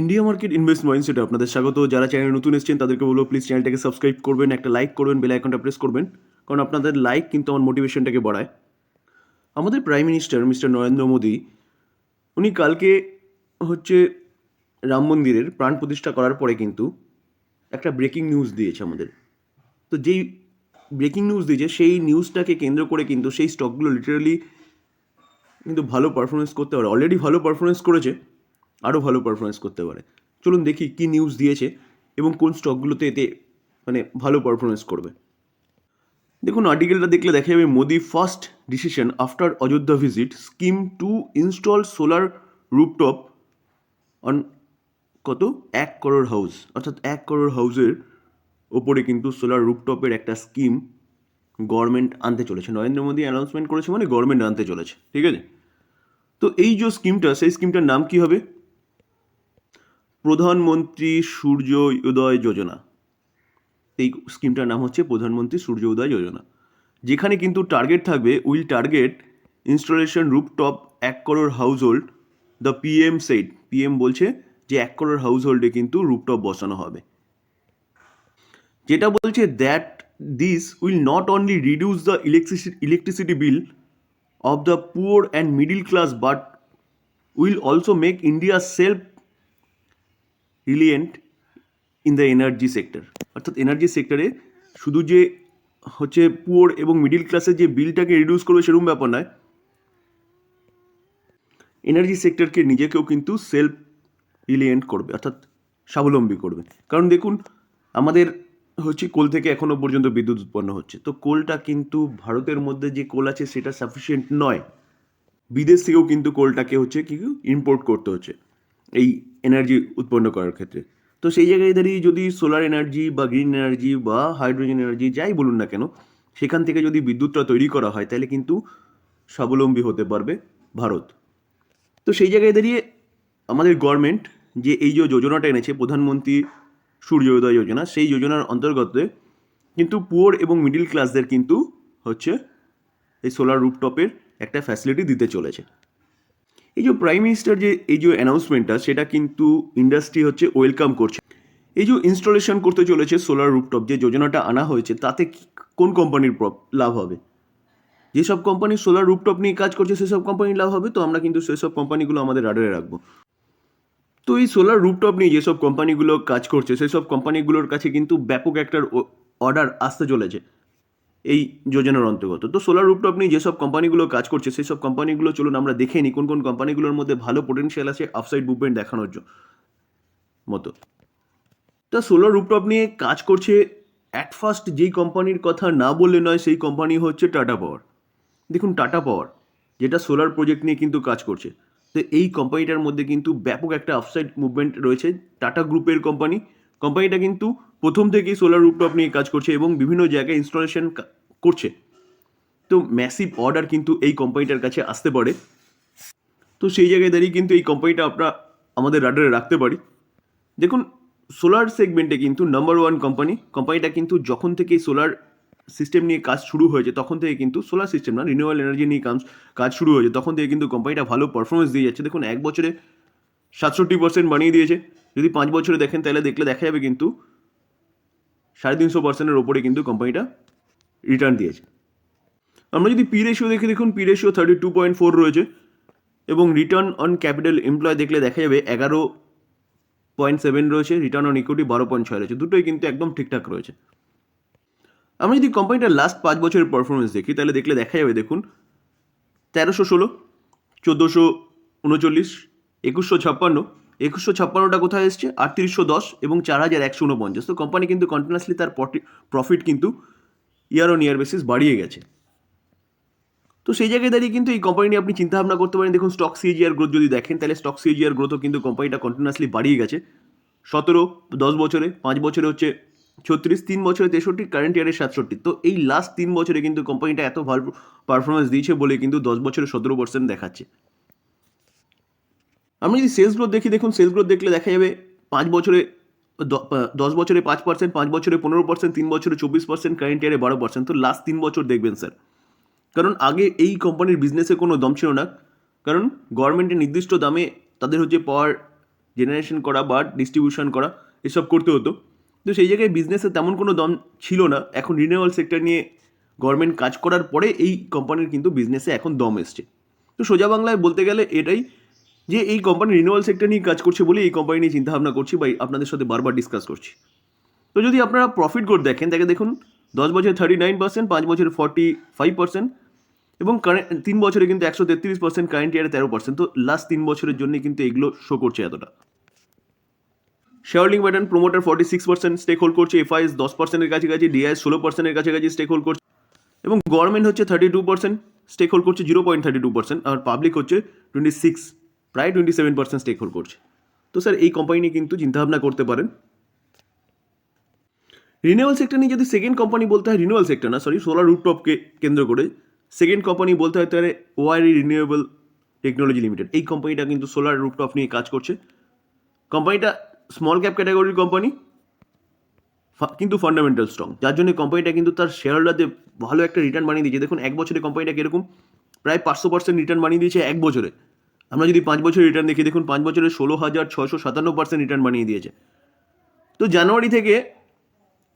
India market invest মাইন্ডসেটে আপনাদের স্বাগত। যারা চ্যানেল নতুন এসেছেন, তাদেরকে বলব প্লিজ চ্যানেলটাকে সাবস্ক্রাইব করবেন, একটা লাইক করবেন বেল আইকনটা প্রেস করবেন। কারণ আপনাদের লাইক কিন্তু আমার মোটিভেশনটাকে বাড়ায়। আমাদের prime minister mister Narendra Modi, উনি কালকে হচ্ছে রাম মন্দিরের প্রাণ প্রতিষ্ঠা করার পরে কিন্তু একটা ব্রেকিং নিউজ দিয়েছে আমাদের। তো যেই ব্রেকিং নিউজ দিয়েছে, সেই নিউজটাকে কেন্দ্র করে কিন্তু সেই স্টকগুলো লিটারালি কিন্তু ভালো পারফরমেন্স করতে পারে। অলরেডি ভালো পারফরমেন্স করেছে। আরও ভালো পারফরমেন্স করতে পারে। চলুন দেখি কী নিউজ দিয়েছে এবং কোন স্টকগুলোতে এতে মানে ভালো পারফরমেন্স করবে। দেখুন আর্টিকেলটা দেখলে দেখা যাবে Modi first decision after Ayodhya visit scheme to install solar rooftop on কত? এক করোড় হাউস অর্থাৎ এক করোড় হাউসের ওপরে কিন্তু সোলার রুপটপের একটা স্কিম গভর্নমেন্ট আনতে চলেছে। নরেন্দ্র মোদী অ্যানাউন্সমেন্ট করেছে মানে গভর্নমেন্ট আনতে চলেছে। ঠিক আছে? তো এই যে স্কিমটা সেই স্কিমটার নাম কি হবে? প্রধানমন্ত্রী সূর্য উদয় যোজনা। এই স্কিমটার নাম হচ্ছে প্রধানমন্ত্রী সূর্য উদয় যোজনা। যেখানে কিন্তু টার্গেট থাকবে উইল টার্গেট ইনস্টলেশন রুপটপ এক crore household the PM set PM বলছে যে এক করোড় হাউস হোল্ডে কিন্তু রুপটপ বসানো হবে। যেটা বলছে that this will not only reduce the electricity electricity bill of the poor and middle class but will also make India self reliant in the energy sector. অর্থাৎ energy সেক্টরে শুধু যে হচ্ছে পুয়ার এবং মিডিল ক্লাসের যে বিলটাকে রিডিউস করবে সেরকম ব্যাপার নয়। এনার্জি সেক্টরকে নিজেকেও কিন্তু সেলফ রিলিয়েন্ট করবে, অর্থাৎ স্বাবলম্বী করবে। কারণ দেখুন, আমাদের হচ্ছে কোল থেকে এখনও পর্যন্ত বিদ্যুৎ উৎপন্ন হচ্ছে। তো কোলটা কিন্তু ভারতের মধ্যে যে কোল আছে সেটা সাফিসিয়েন্ট নয়। বিদেশ থেকেও কিন্তু কোলটাকে হচ্ছে কি ইম্পোর্ট করতে হচ্ছে। এই এনার্জি উৎপন্ন করার ক্ষেত্রে। তো সেই জায়গায় দাঁড়িয়ে যদি সোলার এনার্জি বা গ্রিন এনার্জি বা হাইড্রোজেন এনার্জি যাই বলুন না কেন, সেখান থেকে যদি বিদ্যুৎটা তৈরি করা হয়, তাহলে কিন্তু স্বাবলম্বী হতে পারবে ভারত। তো সেই জায়গায় দাঁড়িয়ে আমাদের গভর্নমেন্ট যে এই যে যোজনাটা এনেছে, প্রধানমন্ত্রী সূর্য উদয় যোজনা, সেই যোজনার অন্তর্গত কিন্তু পুয়ার এবং মিডিল ক্লাসদের কিন্তু হচ্ছে এই সোলার রুপটপের একটা ফ্যাসিলিটি দিতে চলেছে। এই যে প্রাইম মিনিস্টার যে, এই যে অ্যানাউন্সমেন্টটা সেটা কিন্তু ইন্ডাস্ট্রি হচ্ছে ওয়েলকাম করছে। এই যে ইনস্টলেশন করতে চলেছে সোলার রুপটপ যে যোজনাটা আনা হয়েছে, তাতে কোন কোম্পানির লাভ হবে? যেসব কোম্পানি সোলার রুপটপ নিয়ে কাজ করছে, সেসব কোম্পানির লাভ হবে? তো আমরা কিন্তু সেসব কোম্পানিগুলো আমাদের রাডারে রাখব। তো এই সোলার রুপটপ নিয়ে যেসব কোম্পানিগুলো কাজ করছে, সেসব কোম্পানিগুলোর কাছে কিন্তু ব্যাপক একটা অর্ডার আসতে চলেছে। এই যোজনার অন্তর্গত। তো সোলার রুপটপ নিয়ে যেসব কোম্পানিগুলো কাজ করছে সেই সব কোম্পানিগুলো চলুন আমরা দেখে নিই কোন কোন কোম্পানিগুলোর মধ্যে ভালো পোটেনশিয়াল আছে আপসাইড মুভমেন্ট দেখানোর জন্য মতো। তা সোলার রুপটপ নিয়ে কাজ করছে অ্যাট ফার্স্ট যেই কোম্পানির কথা না বললে নয়, সেই কোম্পানি হচ্ছে টাটা পাওয়ার দেখুন টাটা পাওয়ার যেটা সোলার প্রজেক্ট নিয়ে কিন্তু কাজ করছে। তো এই কোম্পানিটার মধ্যে কিন্তু ব্যাপক একটা আপসাইড মুভমেন্ট রয়েছে টাটা গ্রুপের কোম্পানি। কোম্পানিটা কিন্তু প্রথম থেকেই সোলার রুপটপ নিয়ে কাজ করছে এবং বিভিন্ন জায়গায় ইনস্টলেশন করছে। তো ম্যাসিভ অর্ডার কিন্তু এই কোম্পানিটার কাছে আসতে পারে। তো সেই জায়গায় দাঁড়িয়ে কিন্তু এই কোম্পানিটা আমরা আমাদের রাডারে রাখতে পারি। দেখুন সোলার সেগমেন্টে কিন্তু নাম্বার ওয়ান কোম্পানি কোম্পানিটা কিন্তু যখন থেকে সোলার সিস্টেম নিয়ে কাজ শুরু হয়েছে, তখন থেকে কিন্তু সোলার সিস্টেম না রিনিউয়াল এনার্জি নিয়ে কাজ কাজ শুরু হয়েছে। তখন থেকে কিন্তু কোম্পানিটা ভালো পারফরমেন্স দিয়ে যাচ্ছে। দেখুন, এক বছরে সাতষট্টি পার্সেন্ট বানিয়ে দিয়েছে। যদি পাঁচ বছরে দেখেন, তাহলে দেখলে দেখা যাবে কিন্তু সাড়ে তিনশো পার্সেন্টের ওপরে কিন্তু কোম্পানিটা রিটার্ন দিয়েছে। আমরা যদি পি রেশিও দেখে দেখুন P ratio thirty two point four রয়েছে এবং রিটার্ন অন ক্যাপিটাল এমপ্লয় দেখলে দেখা যাবে এগারো পয়েন্ট সেভেন রয়েছে রিটার্ন অন ইকুইটি বারো পয়েন্ট ছয় রয়েছে। দুটোই কিন্তু একদম ঠিকঠাক রয়েছে। আমরা যদি কোম্পানিটার লাস্ট পাঁচ বছরের পারফরমেন্স দেখি, তাহলে দেখলে দেখা যাবে দেখুন, তেরোশো ষোলো, চোদ্দোশো উনচল্লিশ, একুশশো ছাপ্পান্ন একুশশো ছাপ্পান্নটা কোথায় এসছে? আটত্রিশশো দশ এবং চার হাজার একশো উনপঞ্চাশ। তো কোম্পানি কিন্তু কন্টিনিউসলি তার প্রফিট কিন্তু ইয়ার অন ইয়ার বেসিস বাড়িয়ে গেছে। তো সেই জায়গায় দাঁড়িয়ে কিন্তু এই কোম্পানি নিয়ে আপনি চিন্তা ভাবনা করতে পারেন। দেখুন স্টক সিজিআর গ্রোথ যদি দেখেন, তাহলে স্টক সিজিআর গ্রোথও কিন্তু কোম্পানিটা কন্টিনিউসলি বাড়িয়ে গেছে। সতেরো, দশ বছরে, পাঁচ বছরে হচ্ছে ছত্রিশ, তিন বছরে তেষট্টি কারেন্ট ইয়ারে সাতষট্টি। তো এই লাস্ট তিন বছরে কিন্তু কোম্পানিটা এত ভালো পারফরমেন্স দিয়েছে বলে কিন্তু দশ বছরে সতেরো পার্সেন্ট দেখাচ্ছে। আমরা যদি সেলস গ্রোথ দেখি, দেখুন সেলস গ্রোথ দেখলে দেখা যাবে পাঁচ বছরে দশ বছরে পাঁচ পার্সেন্ট পাঁচ বছরে পনেরো পার্সেন্ট তিন বছরে চব্বিশ পার্সেন্ট কারেন্ট ইয়ারে বারো পার্সেন্ট তো লাস্ট তিন বছর দেখবেন স্যার কারণ আগে এই কোম্পানির বিজনেসে কোনো দম ছিল না। কারণ গভর্নমেন্টের নির্দিষ্ট দামে তাদের হচ্ছে পাওয়ার জেনারেশন করা বা ডিস্ট্রিবিউশন করা, এসব করতে হতো। তো সেই জায়গায় বিজনেসে তেমন কোনো দম ছিল না। এখন রিনিউয়াল সেক্টর নিয়ে গভর্নমেন্ট কাজ করার পরে এই কোম্পানির কিন্তু বিজনেসে এখন দম এসছে। তো সোজা বাংলায় বলতে গেলে এটাই যে এই কোম্পানি রিনিউয়াল সেক্টর নিয়ে কাজ করছে বলে এই কোম্পানি নিয়ে চিন্তাভাবনা করছি বা আপনাদের সাথে বারবার ডিসকাস করছি। তো যদি আপনারা প্রফিট গ্রোথ দেখেন, তাকে দেখুন, দশ বছরে থার্টি নাইন পার্সেন্ট পাঁচ বছরে ফর্টি ফাইভ পার্সেন্ট এবং কারেন্ট তিন বছরে কিন্তু একশো তেত্রিশ পার্সেন্ট কারেন্ট ইয়ারে তেরো পার্সেন্ট তো লাস্ট তিন বছরের জন্য কিন্তু এগুলো শো করছে এতটা। Shareholding pattern promoter forty six percent stake hold করছে এফআইএস দশ পার্সেন্টের কাছাকাছি ডিআইএস ষোলো পার্সেন্টের কাছাকাছি স্টেক হোল্ড করছে এবং গভর্নমেন্ট হচ্ছে thirty two percent stake hold করছে zero point thirty two percent আর পাবলিক হচ্ছে টোয়েন্টি সিক্স প্রায় twenty seven percent stake hold করছে। তো স্যার, এই কোম্পানি নিয়ে কিন্তু চিন্তাভাবনা করতে পারেন। রিনিউয়াল সেক্টর নিয়ে যদি সেকেন্ড কোম্পানি বলতে হয় রিনিউয়াল সেক্টর না সরি সোলার রুটটপকে কেন্দ্র করে সেকেন্ড কোম্পানি বলতে হয়, তাহলে ওয়ারি রিনিউয়েবল টেকনোলজি লিমিটেড এই কোম্পানিটা কিন্তু সোলার রুটটপ নিয়ে কাজ করছে। কোম্পানিটা স্মল ক্যাপ ক্যাটাগরির কোম্পানি কিন্তু ফান্ডামেন্টাল স্ট্রং যার জন্য কোম্পানিটা কিন্তু তার শেয়ার হোল্ডারদের ভালো একটা রিটার্ন বানিয়ে দিয়েছে। দেখুন, এক বছরে কোম্পানিটা কীরকম? প্রায় পাঁচশো পার্সেন্ট রিটার্ন বানিয়ে দিয়েছে এক বছরে। আমরা যদি পাঁচ বছরের রিটার্ন দেখি, দেখুন পাঁচ বছরে ষোলো হাজার ছশো সাতান্ন পার্সেন্ট রিটার্ন বানিয়ে দিয়েছে। তো জানুয়ারি থেকে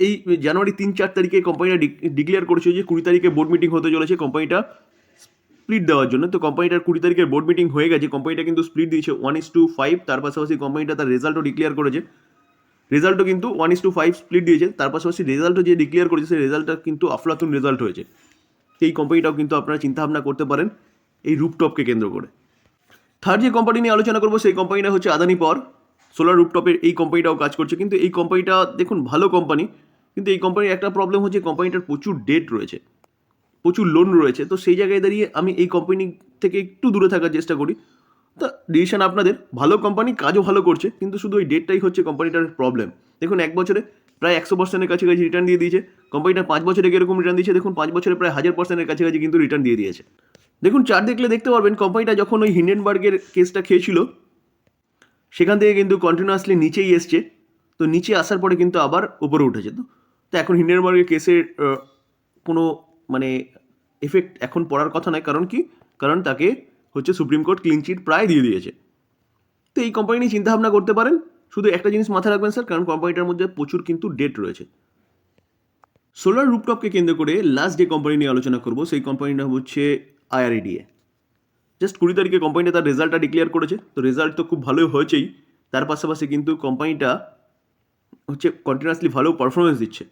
এই, জানুয়ারি তিন চার তারিখে কোম্পানিটা ডিক্লেয়ার করেছে যে কুড়ি তারিখে বোর্ড মিটিং হতে চলেছে কোম্পানিটা স্প্লিট দেওয়ার জন্য। তো কোম্পানিটার কুড়ি তারিখের বোর্ড মিটিং হয়ে গেছে কোম্পানিটা কিন্তু স্প্লিট দিয়েছে ওয়ান ইস টু ফাইভ তার পাশাপাশি কোম্পানিটা তার রেজাল্টও ডিক্লেয়ার করেছে। রেজাল্টও কিন্তু one is to five split দিয়েছে, তার পাশাপাশি রেজাল্টও যে ডিক্লেয়ার করেছে, সেই রেজাল্টটা কিন্তু আফলাতুন রেজাল্ট হয়েছে। এই কোম্পানিটাও কিন্তু আপনারা চিন্তাভাবনা করতে পারেন, এই রুপটপকে কেন্দ্র করে। থার্ড যে কোম্পানি নিয়ে আলোচনা করব, সেই কোম্পানিটা হচ্ছে আদানি পর সোলার রুপটপের এই কোম্পানিটাও কাজ করছে। কিন্তু এই কোম্পানিটা দেখুন, ভালো কোম্পানি কিন্তু এই কোম্পানির একটা প্রবলেম হচ্ছে কোম্পানিটার প্রচুর ডেট রয়েছে। প্রচুর লোন রয়েছে। তো সেই জায়গায় দাঁড়িয়ে আমি এই কোম্পানি থেকে একটু দূরে থাকার চেষ্টা করি। তা ডিসিশন আপনাদের। ভালো কোম্পানি কাজও ভালো করছে। কিন্তু শুধু ওই ডেটটাই হচ্ছে কোম্পানিটার প্রবলেম দেখুন, এক বছরে প্রায় একশো পার্সেন্টের কাছাকাছি রিটার্ন দিয়ে দিয়েছে। কোম্পানিটা পাঁচ বছরে কীরকম রিটার্ন দিয়েছে? দেখুন, পাঁচ বছরে প্রায় হাজার পার্সেন্টের কাছাকাছি কিন্তু রিটার্ন দিয়ে দিয়েছে। দেখুন চার দেখলে দেখতে পারবেন কোম্পানিটা যখন ওই হিন্ডেনবার্গের কেসটা খেয়েছিল, সেখান থেকে কিন্তু কন্টিনিউয়াসলি নিচেই এসছে। তো নিচে আসার পরে কিন্তু আবার উপরে উঠেছে। তো তো এখন হিন্ডেনবার্গের কেসের কোনো মানে এফেক্ট এখন পড়ার কথা নয়। কারণ কি? কারণ তাকে হচ্ছে সুপ্রিম কোর্ট ক্লিন চিট প্রায় দিয়ে দিয়েছে। তো এই কোম্পানি নিয়ে চিন্তাভাবনা করতে পারেন। শুধু একটা জিনিস মাথায় রাখবেন স্যার কারণ কোম্পানিটার মধ্যে প্রচুর কিন্তু ডেট রয়েছে। সোলার রুপটপকে কেন্দ্র করে লাস্ট যে কোম্পানি নিয়ে আলোচনা করব, সেই কোম্পানিটা হচ্ছে আইআরএডিএ জাস্ট কুড়ি তারিখে কোম্পানিটা তার রেজাল্টটা ডিক্লেয়ার করেছে। তো রেজাল্ট তো খুব ভালোই হয়েছেই। তার পাশাপাশি কিন্তু কোম্পানিটা হচ্ছে কন্টিনিউয়াসলি ভালো পারফরমেন্স দিচ্ছে।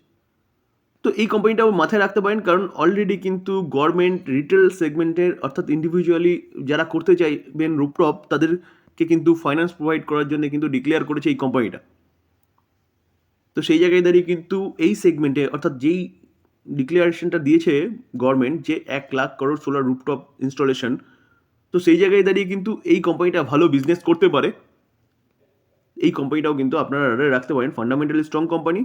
তো এই কোম্পানিটাও মাথায় রাখতে পারেন, কারণ অলরেডি কিন্তু গভর্নমেন্ট রিটেল সেগমেন্টের অর্থাৎ ইন্ডিভিজুয়ালি যারা করতে চাইবেন রুপটপ তাদেরকে কিন্তু ফাইন্যান্স প্রোভাইড করার জন্য কিন্তু ডিক্লেয়ার করেছে এই কোম্পানিটা তো সেই জায়গায় দাঁড়িয়ে কিন্তু এই সেগমেন্টে অর্থাৎ যেই ডিক্লারেশনটা দিয়েছে গভর্নমেন্ট যে এক lakh crore solar rooftop installation তো সেই জায়গায় দাঁড়িয়ে কিন্তু এই কোম্পানিটা ভালো বিজনেস করতে পারে। এই কোম্পানিটাও কিন্তু আপনারা রাখতে পারেন। ফান্ডামেন্টালি স্ট্রং কোম্পানি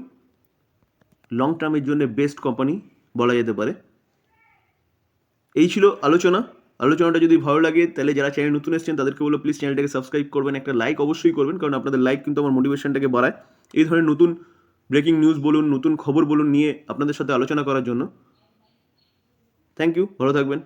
লং টার্মের জন্য বেস্ট কোম্পানি বলা যেতে পারে। এই ছিল আলোচনা। আলোচনাটা যদি ভালো লাগে, তাহলে যারা চ্যানেল নতুন এসেছেন, তাদেরকে বলো প্লিজ চ্যানেলটাকে সাবস্ক্রাইব করবেন। একটা লাইক অবশ্যই করবেন, কারণ আপনাদের লাইক কিন্তু আমার মোটিভেশনটাকে বাড়ায়। এই ধরনের নতুন ব্রেকিং নিউজ বলুন, নতুন খবর বলুন নিয়ে আপনাদের সাথে আলোচনা করার জন্য। থ্যাংক ইউ ভালো থাকবেন।